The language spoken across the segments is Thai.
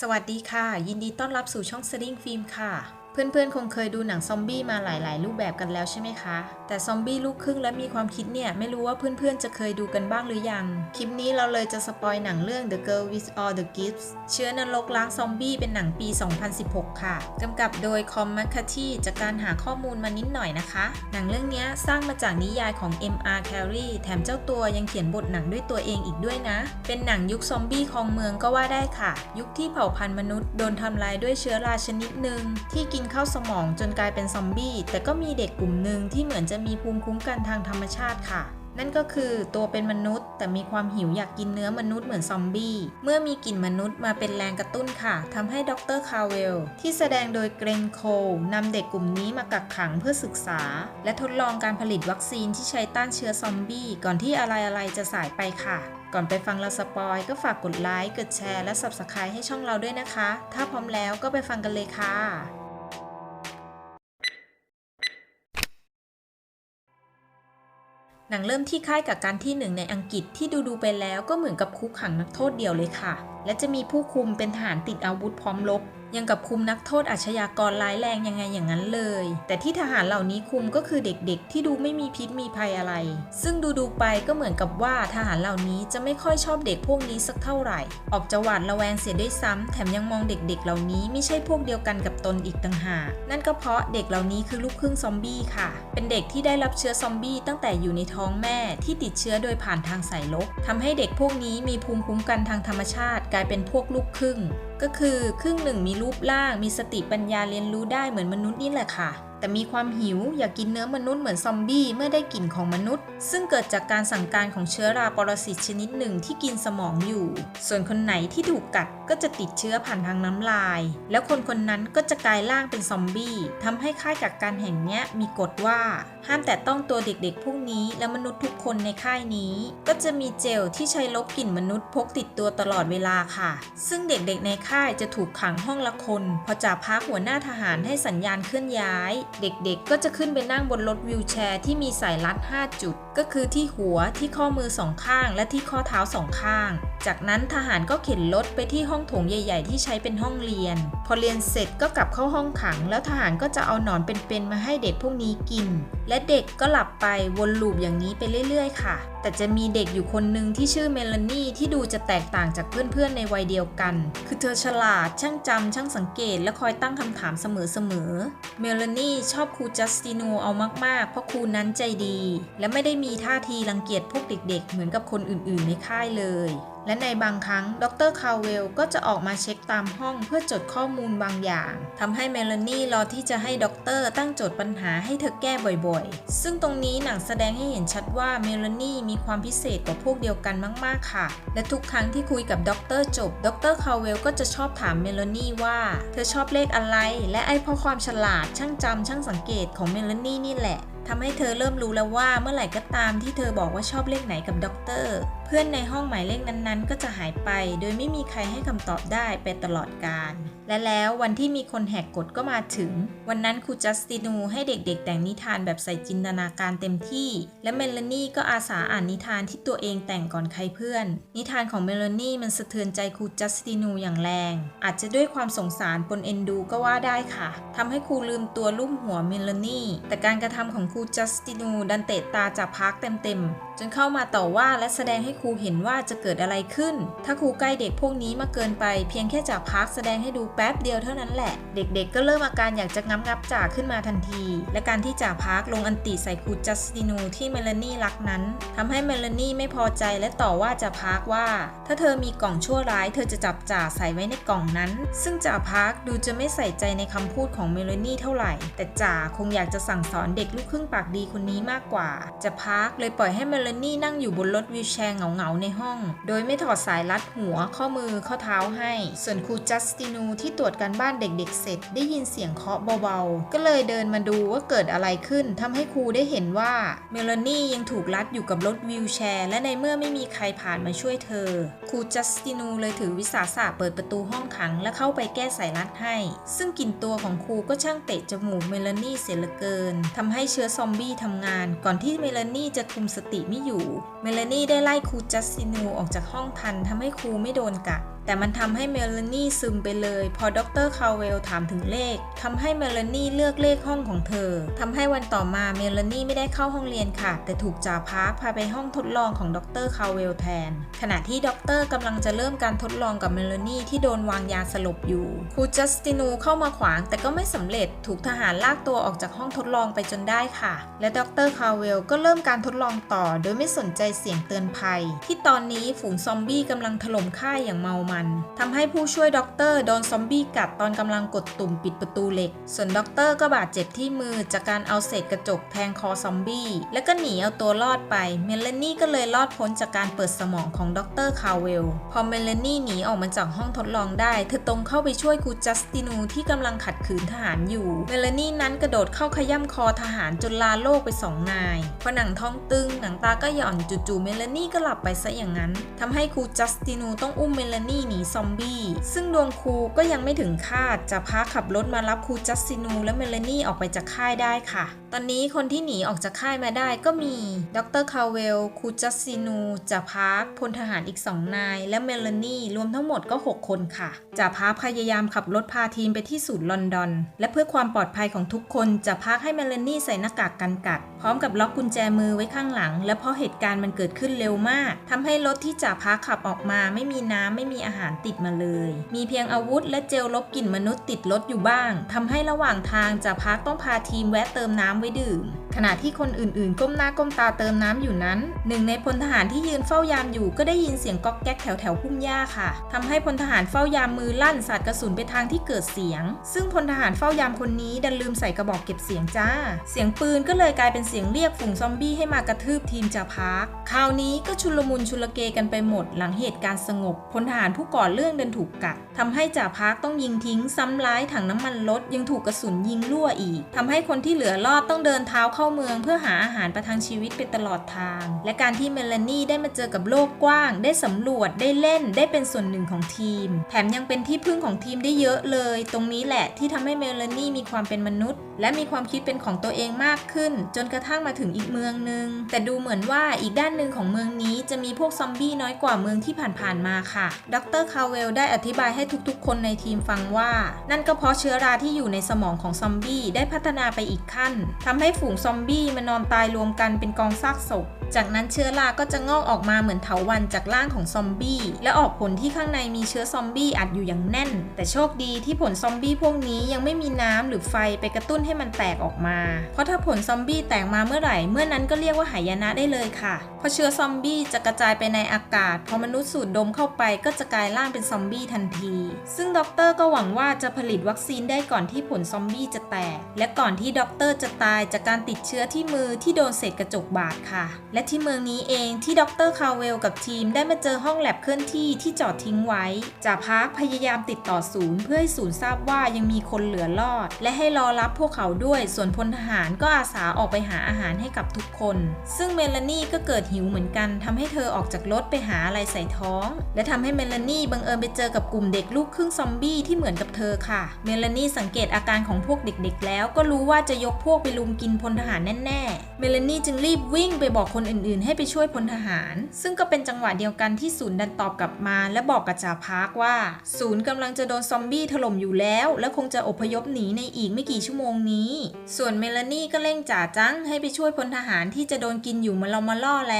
สวัสดีค่ะ ยินดีต้อนรับสู่ช่องสลิงฟิล์มค่ะ เพื่อนๆ คงเคยดูหนังซอมบี้มาหลาย ๆ รูปแบบกันแล้วใช่ไหมคะ แต่ซอมบี้ลูกครึ่งและมีความคิดเนี่ย ไม่รู้ว่าเพื่อนๆ จะเคยดูกันบ้างหรือยัง คลิปนี้เราเลยจะสปอยหนังเรื่อง The Girl with All the Gifts เชื้อนรกล้างซอมบี้เป็นหนังปี 2016 ค่ะ กำกับโดยคอมแมคคาทีจากการหาข้อมูลมานิดหน่อยนะคะ หนังเรื่องนี้สร้างมาจากนิยายของ M.R. Carey แถมเจ้าตัวยังเขียนบทหนังด้วยตัวเองอีกด้วยนะ เป็นหนังยุคซอมบี้ครองเมืองก็ว่าได้ค่ะ ยุคที่เผ่าพันธุ์มนุษย์โดนทำลายด้วยเชื้อราชนิดหนึ่งที่กินเข้าสมองจนกลายเป็นซอมบี้ แต่ก็มีเด็กกลุ่มหนึ่งที่เหมือนจะมีภูมิคุ้มกันทางธรรมชาติค่ะ นั่นก็คือตัวเป็นมนุษย์ แต่มีความหิวอยากกินเนื้อมนุษย์เหมือนซอมบี้ เมื่อมีกลิ่นมนุษย์มาเป็นแรงกระตุ้นค่ะทำให้ดรคาร์เวล ที่แสดงโดยเกรนโคลนำเด็กกลุ่มนี้มากักขังเพื่อศึกษา และทดลองการผลิตวัคซีนที่ใช้ต้านเชื้อซอมบี้ก่อนที่อะไรๆจะสายไปค่ะก่อนไปฟังเราสปอยก็ฝากกดไลค์ กดแชร์ และ Subscribe ให้ช่องเราด้วยนะคะ ถ้าพร้อมแล้วก็ไปฟังกันเลยค่ะ หนังเริ่มที่ค่ายกับการที่หนึ่งในอังกฤษที่ดูดูไปแล้วก็เหมือนกับคุกขังนักโทษเดียวเลยค่ะ และจะมีผู้คุมเป็นทหารติดอาวุธพร้อมรบ ยังกับคุมนักโทษอาชญากรร้ายแรงยังไงอย่างนั้นเลย แต่ที่ทหารเหล่านี้คุมก็คือเด็กๆ ที่ดูไม่มีพิษมีภัยอะไร ซึ่งดูๆไปก็เหมือนกับว่าทหารเหล่านี้จะไม่ค่อยชอบเด็กพวกนี้สักเท่าไหร่ ออกจะหวาดระแวงเสียด้วยซ้ำแถมยังมองเด็กๆ เหล่านี้ไม่ใช่พวกเดียวกันกับตนอีกต่างหากนั่นก็เพราะเด็กเหล่านี้คือลูกครึ่งซอมบี้ค่ะ เป็นเด็กที่ได้รับเชื้อซอมบี้ตั้งแต่อยู่ในท้องแม่ที่ติดเชื้อโดยผ่านทางสายลบทำให้เด็กพวกนี้มีภูมิคุ้มกันทางธรรมชาติ กลายเป็นพวกลูกครึ่ง ก็คือครึ่งหนึ่งมีรูปร่าง มีสติปัญญาเรียนรู้ได้เหมือนมนุษย์นี่แหละค่ะ แต่มีความหิวอยากกินเนื้อมนุษย์เหมือนซอมบี้เมื่อได้กลิ่นของมนุษย์ ซึ่งเกิดจากการสั่งการของเชื้อราปรสิตชนิดหนึ่งที่กินสมองอยู่ ส่วนคนไหนที่ถูกกัดก็จะติดเชื้อผ่านทางน้ำลาย แล้วคนคนนั้นก็จะกลายร่างเป็นซอมบี้ทำให้ค่ายกักกันแห่งนี้มีกฎว่า ห้ามแต่ต้องตัวเด็กๆพวกนี้และมนุษย์ทุกคนในค่ายนี้ ก็จะมีเจลที่ใช้ลบกลิ่นมนุษย์พกติดตัวตลอดเวลาค่ะ ซึ่งเด็กๆในค่ายจะถูกขังห้องละคน พอจ่าพักหัวหน้าทหารให้สัญญาณเคลื่อนย้ายเด็กๆ ก็จะขึ้นไปนั่งบนรถวิวแชร์ที่มีสายรัด 5 จุด ก็คือที่หัวที่ข้อมือสองข้าง และที่ข้อเท้าสองข้าง จากนั้นทหารก็เข็นรถไปที่ห้องโถงใหญ่ ๆ ที่ใช้เป็นห้องเรียน พอเรียนเสร็จก็กลับเข้าห้องขัง แล้วทหารก็จะเอาหนอนเป็นๆมาให้เด็กพวกนี้กิน และเด็กก็หลับไปวนลูปอย่างนี้ไปเรื่อยๆ ค่ะ แต่จะมีเด็กอยู่คนหนึ่งที่ชื่อเมลานี่ที่ดูจะแตกต่างจากเพื่อนๆในวัยเดียวกัน คือเธอฉลาดช่างจำช่างสังเกต และคอยตั้งคำถามเสมอๆ เมลานี่ชอบครูจัสติโนเอามากๆ เพราะครูนั้นใจดี และไม่ได้มีท่าทีรังเกียจพวกเด็ก ๆ เหมือนกับคนอื่นๆในค่ายเลยและในบางครั้งดรคาเวลก็จะออกมาเช็คตามห้องเพื่อจดข้อมูลบางอย่างทำให้เมลานี่รอที่จะให้ด็อกเตอร์ตั้งโจทย์ปัญหาให้เธอแก้บ่อยๆ ซึ่งตรงนี้หนังแสดงให้เห็นชัดว่าเมลานี่มีความพิเศษกว่าพวกเดียวกันมากๆค่ะ และทุกครั้งที่คุยกับด็อกเตอร์จบดรคาเวลก็จะชอบถามเมลานี่ว่า เธอชอบเลขอะไร และไอ้เพราะความฉลาดช่างจำช่างสังเกตของเมลานี่นี่แหละทำให้เธอเริ่มรู้แล้วว่าเมื่อไหร่ก็ตามที่เธอบอกว่าชอบเลขไหนกับด็อกเตอร์ พื่อนในห้องหมายเลขนั้นๆ ก็จะหายไป โดยไม่มีใครให้คำตอบได้ไปตลอดกาลและแล้ววันที่มีคนแหกกฎก็มาถึง วันนั้นครูจัสตินูให้เด็กๆ แต่งนิทานแบบใส่จินตนาการเต็มที่ และเมลานี่ก็อาสาอ่านนิทานที่ตัวเองแต่งก่อนใครเพื่อน นิทานของเมลานี่มันสะเทือนใจครูจัสตินูอย่างแรง อาจจะด้วยความสงสารปนเอ็นดูก็ว่าได้ค่ะทำให้ครูลืมตัวลุ่มหัวเมลานี่ แต่การกระทำของครูจัสตินูดันเตะตาจากพักเต็มๆ จนเข้ามาต่อว่าและแสดงให้ครูเห็นว่าจะเกิดอะไรขึ้น ถ้าครูใกล้เด็กพวกนี้มาเกินไป เพียงแค่จากพักแสดงให้ดูแป๊บเดียวเท่านั้นแหละ เด็กๆ ก็เริ่มอาการอยากจะงับงับจ่าขึ้นมาทันที และการที่จ่าพักลงอันติใส่ครูจัสตินูที่เมลานี่รักนั้นทำให้เมลานี่ไม่พอใจและต่อว่าจ่าพักว่า ถ้าเธอมีกล่องชั่วร้าย เธอจะจับจ่าใส่ไว้ในกล่องนั้น ซึ่งจ่าพักดูจะไม่ใส่ใจในคำพูดของเมลานี่เท่าไหร่ แต่จ่าคงอยากจะสั่งสอนเด็กลูกครึ่งปากดีคนนี้มากกว่าจ่าพักเลยปล่อยให้เมลานี่นั่งอยู่บนรถวีลแชร์เหงาๆในห้อง โดยไม่ถอดสายรัดหัวข้อมือข้อเท้าให้ ส่วนครูจัสตินูที่ตรวจการบ้านเด็กๆ เสร็จ ได้ยินเสียงเคาะเบาๆ ก็เลยเดินมาดูว่าเกิดอะไรขึ้นทำให้ครูได้เห็นว่าเมลานี่ยังถูกรัดอยู่กับรถวีลแชร์ และในเมื่อไม่มีใครผ่านมาช่วยเธอ ครูจัสตินูเลยถือวิสาสะเปิดประตูห้องขังและเข้าไปแก้สายรัดให้ ซึ่งกลิ่นตัวของครูก็ช่างเตะจมูกเมลานี่เสียเหลือเกินทำให้เชื้อซอมบี้ทำงาน ก่อนที่เมลานี่จะคุมสติไม่อยู่ เมลานี่ได้ไล่ครูจัสซินูออกจากห้องทันทำให้ครูไม่โดนกัด แต่มันทำให้เมลานี่ซึมไปเลย พอดรคาเวลถามถึงเลขทำให้เมลานี่เลือกเลขห้องของเธอทำให้วันต่อมาเมลานี่ไม่ได้เข้าห้องเรียนค่ะ แต่ถูกจ่าพาร์คพาไปห้องทดลองของดรคาเวลแทน ขณะที่ด็อกเตอร์กำลังจะเริ่มการทดลองกับเมลานี่ที่โดนวางยาสลบอยู่ครูจัสตินูเข้ามาขวางแต่ก็ไม่สำเร็จถูกทหารลากตัวออกจากห้องทดลองไปจนได้ค่ะ และดรคาเวลก็เริ่มการทดลองต่อ โดยไม่สนใจเสียงเตือนภัย ที่ตอนนี้ฝูงซอมบี้กำลังถล่มค่ายอย่างเมามันทำให้ผู้ช่วยด็อกเตอร์โดนซอมบี้กัดตอนกำลังกดตุ่มปิดประตูเหล็ก ส่วนด็อกเตอร์ก็บาดเจ็บที่มือจากการเอาเศษกระจกแทงคอซอมบี้แล้วก็หนีเอาตัวรอดไป เมลานี่ก็เลยรอดพ้นจากการเปิดสมองของด็อกเตอร์คาเวล พอเมลานี่หนีออกมาจากห้องทดลองได้ เธอตรงเข้าไปช่วยครูจัสตินูที่กำลังขัดขืนทหารอยู่ เมลานี่นั้นกระโดดเข้าขย่ำคอทหารจนลาโลกไปสองนายพอหนังท้องตึงหนังตาก็หย่อนจู่ๆเมลานี่ก็หลับไปซะอย่างนั้นทำให้ครูจัสตินูต้องอุ้มเมลานี่หนีซอมบี้ ซึ่งดวงครูก็ยังไม่ถึงคาดจะพาขับรถมารับครูจัสตินูและเมลานี่ออกไปจากค่ายได้ค่ะ ตอนนี้คนที่หนีออกจากค่ายมาได้ก็มี ดรคาเวล ครูจัสตินูจ่าพาร์คพลทหารอีกสองนาย และเมลานี่รวมทั้งหมดก็ 6 คนค่ะจ่าพาร์คพยายามขับรถพาทีมไปที่ศูนย์ลอนดอน และเพื่อความปลอดภัยของทุกคนจ่าพาร์คให้เมลานี่ใส่หน้ากากกันกัด พร้อมกับล็อกกุญแจมือไว้ข้างหลัง และเพราะเหตุการณ์มันเกิดขึ้นเร็วมากทำให้รถที่จ่าพาร์คขับออกมาไม่มีน้ำไม่มีอาหารติดมาเลย มีเพียงอาวุธและเจลลบกลิ่นมนุษย์ติดรถอยู่บ้างทำให้ระหว่างทางจ่าพักต้องพาทีมแวะเติมน้ำไว้ดื่ม ขณะที่คนอื่นๆ ก้มหน้าก้มตาเติมน้ำอยู่นั้น หนึ่งในพลทหารที่ยืนเฝ้ายามอยู่ก็ได้ยินเสียงก๊อกแก๊กแถวแถวพุ่มหญ้าค่ะทำให้พลทหารเฝ้ายามมือลั่นสาดกระสุนไปทางที่เกิดเสียง ซึ่งพลทหารเฝ้ายามคนนี้ดันลืมใส่กระบอกเก็บเสียงจ้า เสียงปืนก็เลยกลายเป็นเสียงเรียกฝูงซอมบี้ให้มากระทืบทีมจ่าพักคราวนี้ก็ชุลมุนชุลเกกันไปหมดหลังเหตุการณ์สงบพลทหารผู้ก่อเรื่องเดินถูกกัดทำให้จ่าพักต้องยิงทิ้งซ้ำร้ายถังน้ำมันรถยังถูกกระสุนยิงรั่วอีกทำให้คนที่เหลือรอดต้องเดินเท้าเข้าเมืองเพื่อหาอาหารประทังชีวิตไปตลอดทาง และการที่เมลานี่ได้มาเจอกับโลกกว้าง ได้สำรวจได้เล่นได้เป็นส่วนหนึ่งของทีม แถมยังเป็นที่พึ่งของทีมได้เยอะเลย ตรงนี้แหละที่ทำให้เมลานี่มีความเป็นมนุษย์ และมีความคิดเป็นของตัวเองมากขึ้น จนกระทั่งมาถึงอีกเมืองหนึ่งแต่ดูเหมือนว่าอีกด้านหนึ่งของเมืองนี้จะมีพวกซอมบี้น้อยกว่าเมืองที่ผ่านๆมาค่ะ ดรคาเวลได้อธิบายให้ทุกๆ คนในทีมฟังว่า นั่นก็เพราะเชื้อราที่อยู่ในสมองของซอมบี้ได้พัฒนาไปอีกขั้นทำให้ฝูงซอมอมบี้มานอนตายรวมกันเป็นกองซากศพ จากนั้นเชื้อราก็จะงอกออกมาเหมือนเถาวันจากร่างของซอมบี้ และออกผลที่ข้างในมีเชื้อซอมบี้อัดอยู่อย่างแน่น แต่โชคดีที่ผลซอมบี้พวกนี้ยังไม่มีน้ำหรือไฟไปกระตุ้นให้มันแตกออกมา เพราะถ้าผลซอมบี้แตกมาเมื่อไหร่เมื่อนั้นก็เรียกว่าหายนะได้เลยค่ะเพราะเชื้อซอมบี้จะกระจายไปในอากาศ พอมนุษย์สูดดมเข้าไปก็จะกลายร่างเป็นซอมบี้ทันที ซึ่งด็อกเตอร์ก็หวังว่าจะผลิตวัคซีนได้ก่อนที่ผลซอมบี้จะแตก และก่อนที่ด็อกเตอร์จะตายจากการติดเชื้อที่มือที่โดนเศษกระจกบาดค่ะ และที่เมืองนี้เองที่ด็อกเตอร์คาเวลกับทีมได้มาเจอห้องแลบเคลื่อนที่ที่จอดทิ้งไว้จ่าพักพยายามติดต่อศูนย์ เพื่อให้ศูนย์ทราบว่ายังมีคนเหลือรอด และให้รอรับพวกเขาด้วย ส่วนพลทหารก็อาสาออกไปหาอาหารให้กับทุกคน ซึ่งเมลานี่ก็เกิดหิวเหมือนกันทำให้เธอออกจากรถไปหาอะไรใส่ท้อง และทำให้เมลานี่บังเอิญไปเจอกับกลุ่มเด็กลูกครึ่งซอมบี้ที่เหมือนกับเธอค่ะ เมลานี่สังเกตอาการของพวกเด็กๆ แล้วก็รู้ว่าจะยกพวกไปลุมกินพลทหารแน่ๆ เมลานี่จึงรีบวิ่งไปบอกคนอื่นๆ ให้ไปช่วยพลทหาร ซึ่งก็เป็นจังหวะเดียวกันที่ศูนย์ดันตอบกลับมา และบอกกับจ่าพักว่า ศูนย์กำลังจะโดนซอมบี้ถล่มอยู่แล้ว และคงจะอพยพหนีในอีกไม่กี่ชั่วโมงนี้ ส่วนเมลานี่ก็เร่งจ่าจังให้ไปช่วยพลทหารที่จะโดนกินอยู่มาเรามาล่อแล้ว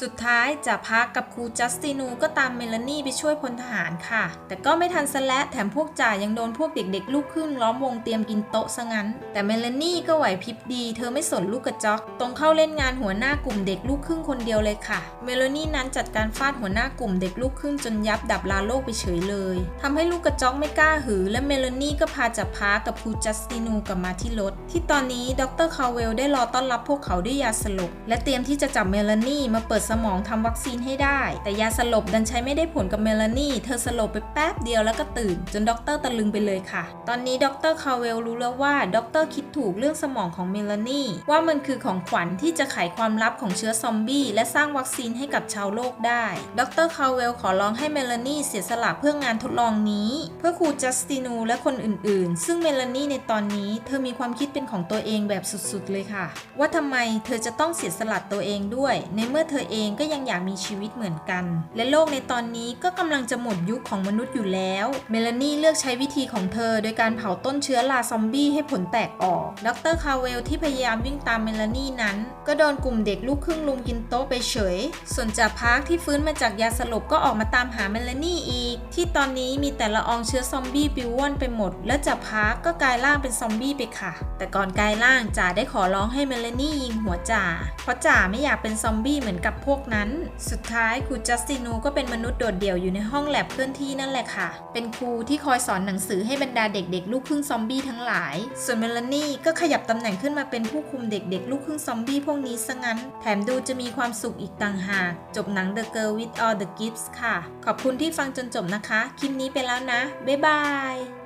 สุดท้ายจ่าพักกับครูจัสตินูก็ตามเมลานี่ไปช่วยพลทหารค่ะ แต่ก็ไม่ทันซะและแถมพวกจ่ายังโดนพวกเด็กๆ ลูกครึ่งล้อมวงเตรียมกินโต๊ะซะงั้น แต่เมลานี่ก็ไหวพริบดี เธอไม่สนลูกกระจอกตรงเข้าเล่นงานหัวหน้ากลุ่มเด็กลูกครึ่งคนเดียวเลยค่ะ เมลานี่นั้นจัดการฟาดหัวหน้ากลุ่มเด็กลูกครึ่งจนยับดับลาโลกไปเฉยเลยทำให้ลูกกระจอกไม่กล้าหือ และเมลานี่ก็พาจับพากับครูจัสตินูกลับมาที่รถที่ตอนนี้ดรคาเวลได้รอต้อนรับพวกเขาด้วยยาสลบและเตรียมที่จะจับเมลานี่มาเปิดสมองทำวัคซีนให้ได้ แต่ยาสลบดันใช้ไม่ได้ผลกับเมลานี่เธอสลบไปแป๊บเดียวแล้วก็ตื่น จนด็อกเตอร์ตะลึงไปเลยค่ะ ตอนนี้ด็อกเตอร์คาเวลรู้แล้วว่าด็อกเตอร์คิดถูกเรื่องสมองของเมลานี่ว่ามันคือของขวัญที่จะไขความลับของเชื้อซอมบี้และสร้างวัคซีนให้กับชาวโลกได้ด็อกเตอร์คาเวลขอร้องให้เมลานี่เสียสละเพื่องานทดลองนี้ เพื่อครูจัสตินูและคนอื่นๆ ซึ่งเมลานี่ในตอนนี้เธอมีความคิดเป็นของตัวเองแบบสุดๆเลยค่ะ ว่าทำไมเธอจะต้องเสียสละตัวเองด้วยในเมื่อเธอเองก็ยังอยากมีชีวิตเหมือนกัน และโลกในตอนนี้ก็กำลังจะหมดยุคของมนุษย์อยู่แล้ว เมลานีเลือกใช้วิธีของเธอ โดยการเผาต้นเชื้อราซอมบี้ให้ผลแตกออก ดรคาเวลที่พยายามวิ่งตามเมลานีนั้น ก็โดนกลุ่มเด็กลูกครึ่งลุมกินโต๊ะไปเฉย ส่วนจ่าพาร์คที่ฟื้นมาจากยาสลบก็ออกมาตามหาเมลานีอีก ที่ตอนนี้มีแต่ละอองเชื้อซอมบี้ปิวว่อนไปหมด และจ่าพาร์คก็กลายร่างเป็นซอมบี้ไปค่ะ แต่ก่อนกลายร่างจ่าได้ขอร้องให้เมลานียิงหัวจ่าเพราะจ่าไม่อยากเป็นซอมบี้บี้เหมือนกับพวกนั้น สุดท้ายครูจัสตินูก็เป็นมนุษย์โดดเดี่ยวอยู่ในห้องแลบเคลื่อนที่นั่นแหละค่ะ เป็นครูที่คอยสอนหนังสือให้บรรดาเด็กๆ ลูกครึ่งซอมบี้ทั้งหลาย ส่วนเมลานี่ก็ขยับตำแหน่งขึ้นมาเป็นผู้คุมเด็กๆ ลูกครึ่งซอมบี้พวกนี้ซะงั้น แถมดูจะมีความสุขอีกต่างหาก จบหนัง The Girl with All the Gifts ค่ะ ขอบคุณที่ฟังจนจบนะคะ คลิปนี้ไปแล้วนะ บ๊ายบาย